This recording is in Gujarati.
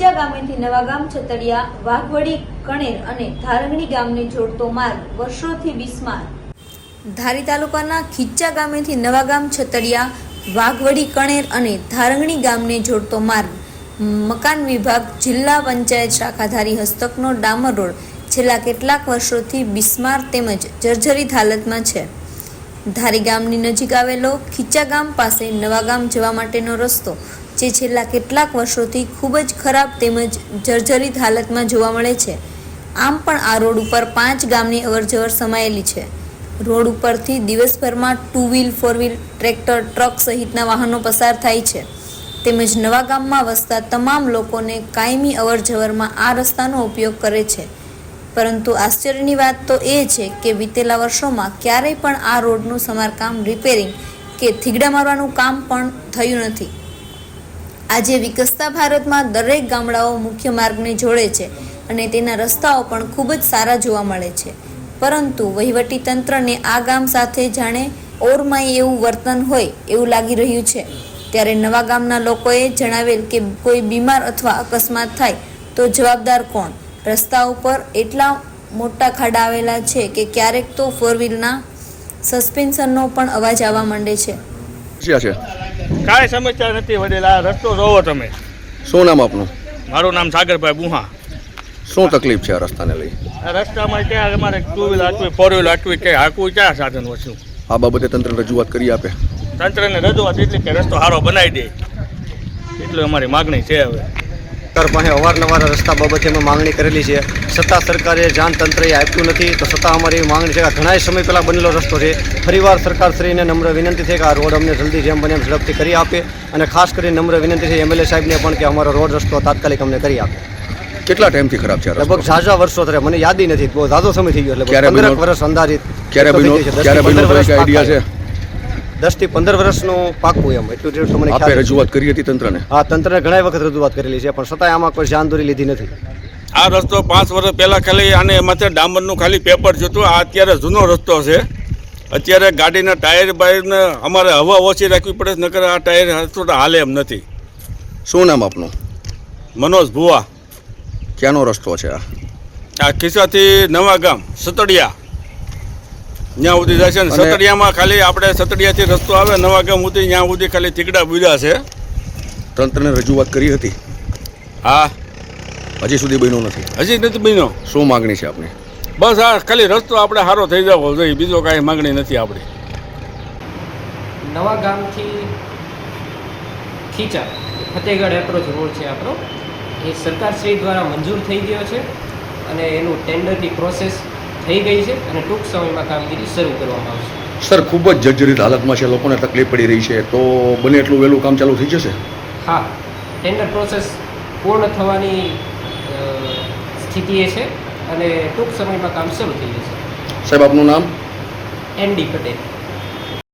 ખીચા ગામેથી નવાગામ છતડિયા, વાઘવડી, કણેર અને ધારંગણી ગામને જોડતો માર્ગ વર્ષોથી બિસ્માર. ધારી તાલુકાના ખીચ્ચા ગામેથી નવાગામ છતડિયા, વાઘવડી, કણેર અને ધારંગણી ગામને જોડતો માર્ગ મકાન વિભાગ જિલ્લા પંચાયત શાખાધારી હસ્તકનો ડામર રોડ છેલ્લા કેટલાક વર્ષોથી બિસ્માર તેમજ જર્જરિત હાલતમાં છે. ધારી ગામની નજીક આવેલો ખીચા ગામ પાસે નવા ગામ જવા માટેનો રસ્તો જે છેલ્લા કેટલાક વર્ષોથી ખૂબ જ ખરાબ તેમજ જર્જરિત હાલતમાં જોવા મળે છે. આમ પણ આ રોડ ઉપર પાંચ ગામની અવરજવર સમાયેલી છે. રોડ ઉપરથી દિવસભરમાં two wheel four wheel tractor truck સહિતના વાહનો પસાર થાય છે. તેમજ નવા ગામમાં વસતા તમામ લોકોને કાયમી અવરજવરમાં આ રસ્તાનો ઉપયોગ કરે છે. પરંતુ આશ્ચર્યની વાત તો એ છે કે વિતેલા વર્ષોમાં ક્યારેય પણ આ રોડનું સમારકામ રિપેરિંગ કે થીગડા મારવાનું કામ પણ થયું નથી. આજે વિકસતા ભારતમાં દરેક ગામડાઓ મુખ્ય માર્ગને જોડે છે અને તેના રસ્તાઓ પણ ખૂબ જ સારા જોવા મળે છે. પરંતુ વહીવટી તંત્રને આ ગામ સાથે જાણે ઓરમાય એવું વર્તન હોય એવું લાગી રહ્યું છે. ત્યારે નવા ગામના લોકોએ જણાવેલ કે કોઈ બીમાર અથવા અકસ્માત થાય તો જવાબદાર કોણ? રસ્તા ઉપર એટલા મોટા ખાડા આવેલા છે કે ક્યારેક તો ફોર વ્હીલના સસ્પેન્શનનો પણ અવાજ આવવા માંડે છે? કાંઈ સમસ્યા નથી વડીલ આ રસ્તો જોવો તમે. શું નામ આપનું? મારું નામ સાગરભાઈ બુહા શું તકલીફ છે આ રસ્તાને લઈ? આ રસ્તામાં ક્યાં અમારે ટુ વ્હીલ હાંકવી ફોર વ્હીલ હાંકવી કે હાંકવું ક્યાં સાધન વસ્યું? આ બાબતે તંત્ર રજૂઆત કરી આપે. તંત્રને રજૂઆત એટલી કે રસ્તો સારો બનાવી દે. એટલી અમારી માગણી છે હવે. સરકાર પાસે અવારનવાર રસ્તા બાબતે અમે માંગણી કરેલી છે. સત્તા સરકારે જાણ તંત્રએ આપ્યું નથી તો સત્તા અમારી એવી માંગણી છે કે ઘણા સમય પહેલાં બનેલો રસ્તો છે. ફરીવાર સરકારશ્રીને નમ્ર વિનંતી છે કે આ રોડ અમને જલ્દી જેમ બને એમ ઝડપથી કરી આપે અને ખાસ કરીને નમ્ર વિનંતી છે એમએલએ સાહેબને પણ કે અમારો રોડ રસ્તો તાત્કાલિક અમને કરી આપે. કેટલા ટાઈમથી ખરાબ છે લગભગ ઝાઝા વર્ષો થયા મને યાદી નથી બહુ ઝાઝો સમય થઈ ગયો એટલે પંદર વર્ષ અંદાજિત ક્યારે આઈડિયા છે. દસથી પંદર વર્ષનું પાકું એમ. એટલું જેટલું મને આપે રજૂઆત કરી હતી તંત્રને? હા તંત્રને ઘણા વખત રજૂઆત કરેલી છે પણ છતાંય આમાં કોઈ ધ્યાન દોરી લીધી નથી. આ રસ્તો પાંચ વર્ષ પહેલાં ખાલી આને એમાંથી ડામરનું ખાલી પેપર જોતું આ અત્યારે જૂનો રસ્તો છે. અત્યારે ગાડીના ટાયર બાયરને અમારે હવા ઓછી રાખવી પડે છે, નકર આ ટાયર તો હાલે એમ નથી. શું નામ આપનું? મનોજ ભુવા. ક્યાંનો રસ્તો છે આ? આ ખિસ્સાથી નવા ગામ સતડિયા. ત્યાં સુધી જાય છે અને- સતડિયામાં ખાલી આપણે સતડિયાથી રસ્તો આવે નવા ગામ સુધી ત્યાં સુધી ખાલી થીગડા બીજા છે. તંત્રને રજૂઆત કરી હતી? હા. હજી સુધી બન્યું નથી. હજી નથી બન્યો. શું માગણી છે આપની? બસ આ ખાલી રસ્તો આપણે સારો થઈ જવો જોઈએ બીજો કાંઈ માંગણી નથી આપણી. નવા ગામથી ખીચા ફતેગઢ એપ્રોચ રોડ છે આપણો. એ સરકારશ્રી દ્વારા મંજૂર થઈ ગયો છે અને એનું ટેન્ડરની પ્રોસેસ થઈ ગઈ છે અને ટૂંક સમયમાં કામગીરી શરૂ કરવામાં આવશે. સર ખૂબ જ જર્જરિત હાલતમાં છે લોકોને તકલીફ પડી રહી છે. તો બને એટલું વહેલું કામ ચાલુ થઈ જશે? હા ટેન્ડર પ્રોસેસ પૂર્ણ થવાની સ્થિતિ સ્થિતિએ છે અને ટૂંક સમયમાં કામ શરૂ થઈ જશે. સાહેબ આપનું નામ? N D Patel.